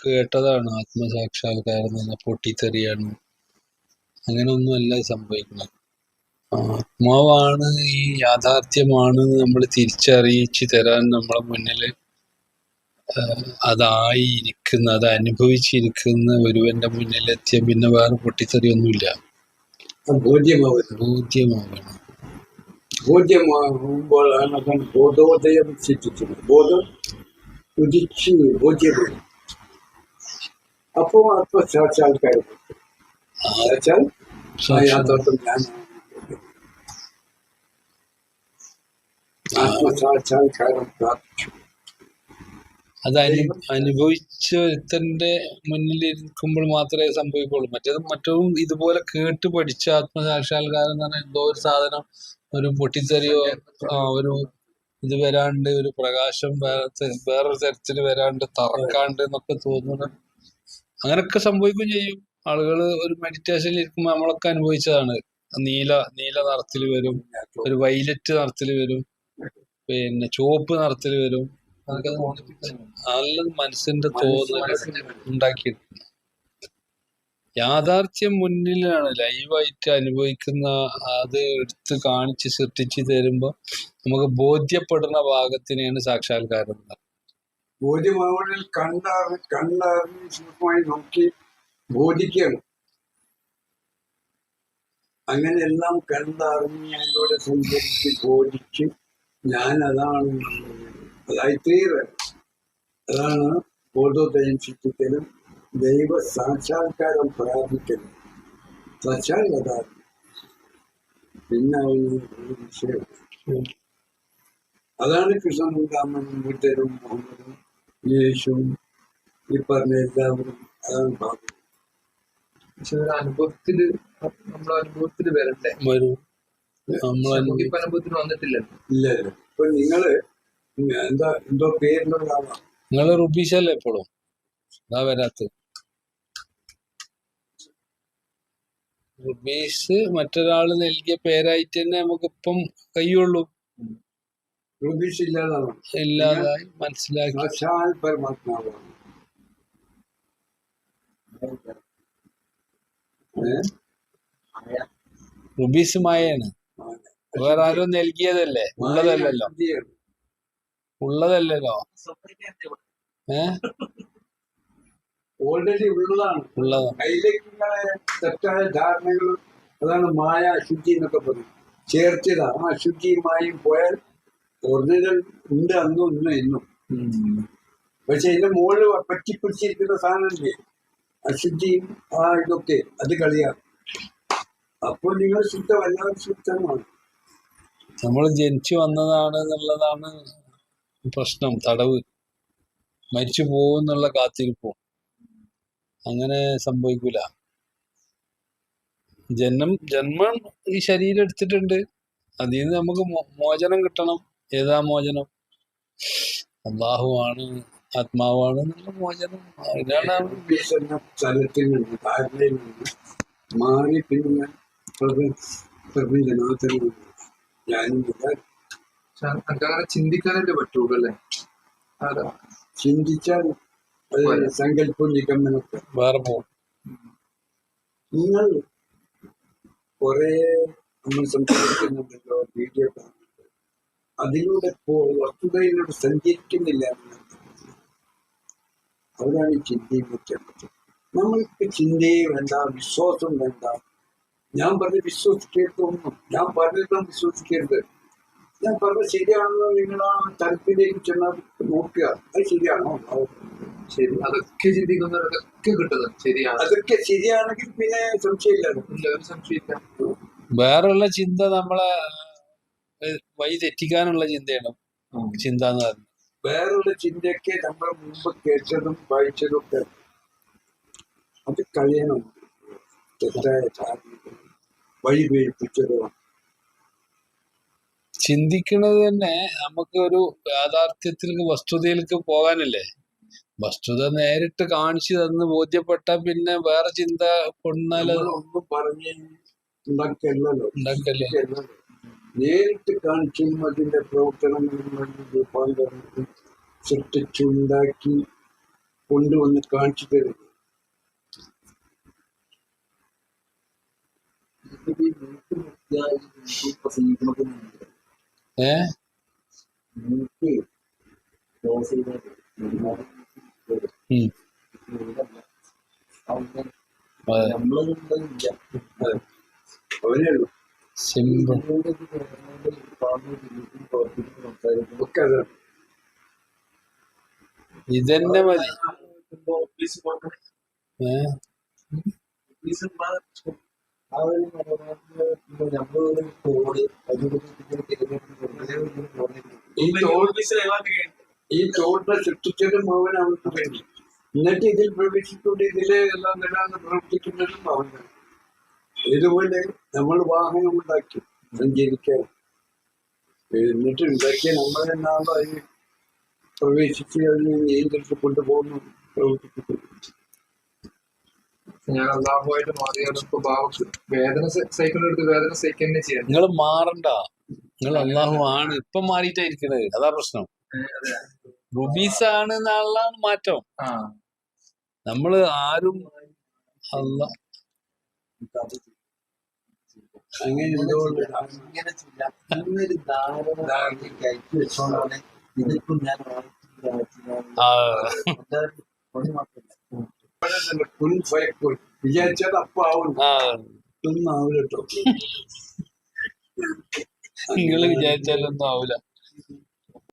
കേട്ടതാണ് ആത്മസാക്ഷാത്കാരം എന്ന് അങ്ങനെ പൊട്ടിത്തെറിയാണ്. അങ്ങനെയൊന്നുമല്ല സംഭവിക്കുന്നത്. ആത്മാവാണ് ഈ യാഥാർത്ഥ്യമാണ് നമ്മൾ തിരിച്ചറിയിച്ച് തരാൻ നമ്മളെ മുന്നിൽ അതായിരിക്കുന്ന അത് അനുഭവിച്ചിരിക്കുന്ന ഒരുവന്റെ മുന്നിലെത്തിയ പിന്നെ വേറെ പൊട്ടിത്തെറിയൊന്നുമില്ല. ബോധ്യമാവണം ബോധ്യമാകുമ്പോഴാണ് അതാണ് ബോധോദയം സിദ്ധിച്ചത് ബോധം ഉദിച്ച് ബോധ്യപ്പെടും അപ്പോ ആത്മസാക്ഷാത്കാരം എന്നുവെച്ചാൽ ആ യാഥാർത്ഥ്യം ഞാൻ ആത്മസാക്ഷാത്കാരം പ്രാപിച്ചു അത് അനു അനുഭവിച്ച ഒരുത്തന്റെ മുന്നിൽ ഇരിക്കുമ്പോൾ മാത്രമേ സംഭവിക്കുള്ളൂ. മറ്റേത് മറ്റവും ഇതുപോലെ കേട്ട് പഠിച്ച ആത്മസാക്ഷാത്കാരം എന്ന് പറഞ്ഞാൽ എന്തോ ഒരു സാധനം ഒരു പൊട്ടിത്തെറിയോ ഒരു ഇത് വരാണ്ട് ഒരു പ്രകാശം വേറെ വേറൊരു തരത്തിൽ വരാണ്ട് തറക്കാണ്ട് എന്നൊക്കെ തോന്നുന്നു അങ്ങനൊക്കെ സംഭവിക്കുകയും ചെയ്യും. ആളുകൾ ഒരു മെഡിറ്റേഷനിൽ ഇരിക്കുമ്പോൾ നമ്മളൊക്കെ അനുഭവിച്ചതാണ്. നീല നീല നിറത്തിൽ വരും ഒരു വൈലറ്റ് നിറത്തിൽ വരും പിന്നെ ചുവപ്പ് നിറത്തിൽ വരും. നല്ല മനസ്സിന്റെ തോന്നൽ ഉണ്ടാക്കി. യാഥാർത്ഥ്യം മുന്നിലാണ്. ലൈവായിട്ട് അനുഭവിക്കുന്ന അത് എടുത്ത് കാണിച്ച് സൃഷ്ടിച്ച് തരുമ്പോൾ നമുക്ക് ബോധ്യപ്പെടുന്ന ഭാഗത്തിനെയാണ് സാക്ഷാത്കാരം പറയുന്നത്. ബോധ്യമാവണിൽ കണ്ടറി കണ്ടറിഞ്ഞ് സൂക്ഷ്മമായി നോക്കി ബോധിക്കണം. അങ്ങനെ എല്ലാം കണ്ടറിഞ്ഞ് അതിലൂടെ സഞ്ചരിച്ച് ബോധിച്ച് ഞാൻ അതാണ് അതായി തീരെ അതാണ് ബോധോദയം സിദ്ധിക്കലും ദൈവ സാക്ഷാത്കാരം പ്രാപിക്കലും. അതാണ് പിന്നെ ഒരു വിഷയം അതാണ് കൃഷ്ണൻ രാമൻ ബുദ്ധരും മുഹമ്മദും യേശുവും ഈ പറഞ്ഞ എല്ലാവരും അതാണ് ഭാഗം പക്ഷെ ഒരു അനുഭവത്തിൽ നമ്മളെ അനുഭവത്തിൽ വരണ്ടേ? വരും. ഇല്ല ഇപ്പൊ നിങ്ങൾ എന്താ എന്തോ പേരിലുള്ള ആളാണ് നിങ്ങൾ റുബീഷല്ലേ എപ്പോഴും അതാ വരാത്ത. റുബീഷ് മറ്റൊരാൾ നൽകിയ പേരായിട്ട് തന്നെ നമുക്കിപ്പം കഴിയുള്ളൂ രൂപീഷ് ഇല്ലാതാവും ഇല്ലാതായി മനസ്സിലാക്കി. സാക്ഷാൽ പരമാത്മാവാണ്? റുബീസ് മായയാണ്. വേറെ ആരും നൽകിയതല്ലേ? ഉള്ളതല്ലല്ലോ. ഉള്ളതല്ലല്ലോ. ഏ? ഓൾറെഡി ഉള്ളതാണ്. ഉള്ളത് അതിലേക്കുള്ള തെറ്റായ ധാരണകൾ അതാണ് മായ അശുദ്ധി എന്നൊക്കെ പറയും. ചേർച്ചതാ ആ അശുദ്ധിയും പോയാൽ ഒറിജിനൽ ഉണ്ട് അന്നും ഇന്നും ഇന്നും. പക്ഷെ ഇതിന്റെ മുകളിൽ പറ്റിപ്പിടിച്ചിരിക്കുന്ന സാധനമില്ലേ? അശുദ്ധിയും ആ ഇതൊക്കെ അത് കളിയാണ്. അപ്പോൾ നിങ്ങൾ ശുദ്ധമല്ലാതെ ശുദ്ധമാണ്. നമ്മൾ ജനിച്ചു വന്നതാണ് എന്നുള്ളതാണ് പ്രശ്നം തടവ്. മരിച്ചു പോകുന്നുള്ള കാത്തിരിപ്പോ. അങ്ങനെ സംഭവിക്കൂല. ജന്മം ജന്മം ഈ ശരീരം എടുത്തിട്ടുണ്ട്. അതിൽ നിന്ന് നമുക്ക് മോചനം കിട്ടണം. ഏതാ മോചനം? അള്ളാഹുവാണ് ആത്മാവാണ് മോചനം. മാറി പിന്നെ അങ്ങനെ ചിന്തിക്കാനല്ലേ പറ്റുള്ളൂ അല്ലേ? അതാ. ചിന്തിച്ചാൽ അത് സങ്കല്പം നിഗമനമൊക്കെ വേറെ പോകും നിങ്ങൾ കുറെ നമ്മൾ സംസാരിക്കുന്നുണ്ടല്ലോ വീഡിയോ കാണുന്നുണ്ട് അതിലൂടെ വസ്തുതയിലൂടെ സഞ്ചരിക്കുന്നില്ല അവരാണ് ചിന്തയും വെക്കേണ്ടത് നമ്മൾക്ക് ചിന്തയെ വേണ്ട വിശ്വാസം വേണ്ട. ഞാൻ പറഞ്ഞ് വിശ്വസിക്കരുതൊന്നും ഞാൻ പറഞ്ഞിട്ടും വിശ്വസിക്കരുത്. ഞാൻ പറഞ്ഞത് ശരിയാണെന്ന് നിങ്ങൾ ആ തലത്തിലേക്ക് ചെന്നാൽ നോക്കുക. അത് ശരിയാണോ? ശരി. അതൊക്കെ ചിന്തിക്കുന്നവരൊക്കെ കിട്ടുന്നത് ശരിയാണ്. അതൊക്കെ ശരിയാണെങ്കിൽ പിന്നെ സംശയമില്ല സംശയമില്ല. വേറെയുള്ള ചിന്ത നമ്മളെ വഴി തെറ്റിക്കാനുള്ള ചിന്തയാണ് ചിന്ത എന്ന് പറയുന്നത്? വേറൊരു ചിന്തയൊക്കെ നമ്മൾ മുമ്പ് കേട്ടതും വായിച്ചതും ഒക്കെ അത് കഴിയണം. തെറ്റായ വഴി വീഴ്പ്പിച്ചതും ചിന്തിക്കുന്നത് തന്നെ നമുക്ക് ഒരു യാഥാർത്ഥ്യത്തിലേക്ക് വസ്തുതയിലേക്ക് പോകാനല്ലേ? വസ്തുത നേരിട്ട് കാണിച്ചു തന്ന് ബോധ്യപ്പെട്ടാൽ പിന്നെ വേറെ ചിന്ത കൊണ്ടാൽ നമ്മൾ ഒന്നും പറഞ്ഞ് ഉണ്ടാക്കിയല്ലോ ഉണ്ടാക്കല്ലേ? നേരിട്ട് കാണിച്ചും അതിന്റെ പ്രവർത്തനങ്ങളും രൂപാന്തരണത്തിൽ സൃഷ്ടിച്ചുണ്ടാക്കി കൊണ്ടുവന്ന് കാണിച്ചു തരുന്നു. ഏ? അവനേ ഉള്ളൂ. അത് ഇതന്നെ മതി. ഈ തോട് ഈ തോടിനെ സൃഷ്ടിച്ചതും അവൻ അവർക്ക് വേണ്ടി. എന്നിട്ട് ഇതിൽ പ്രവേശിച്ചുകൊണ്ട് ഇതിലെ എല്ലാം നിലാന്ന് പ്രവർത്തിക്കുന്നതും അവൻ തന്നെ. ഇതുപോലെ നമ്മൾ വാഹനം ഉണ്ടാക്കി സഞ്ചരിക്കാൻ. എന്നിട്ട് ഉണ്ടാക്കിയ നമ്മൾ എന്നാ അതിന് പ്രവേശിച്ച് അതിനെ നിയന്ത്രിച്ച് കൊണ്ടുപോകുന്നു. ഞാൻ അള്ളാഹുമായിട്ട് മാറിയാലും ഇപ്പൊ ഭാവത്ത് വേദന സൈക്കിൾ എടുത്ത് വേദന തന്നെ നിങ്ങൾ മാറണ്ട. നിങ്ങൾ അള്ളാഹു ആണ്. ഇപ്പൊ മാറിയിട്ടായിരിക്കണത് അതാ പ്രശ്നം. റുബീസ് ആണ് എന്നുള്ള മാറ്റം. നമ്മൾ ആരും അല്ല അങ്ങനെ എന്തുകൊണ്ട് അങ്ങനെ ധാരണ കയറ്റി വെച്ചോണ്ടാണ് ഇതിപ്പം ഞാൻ അപ്പൊ ആവും. ഒന്നും ആവില്ല കേട്ടോ നിങ്ങൾ വിചാരിച്ചാലൊന്നും ആവില്ല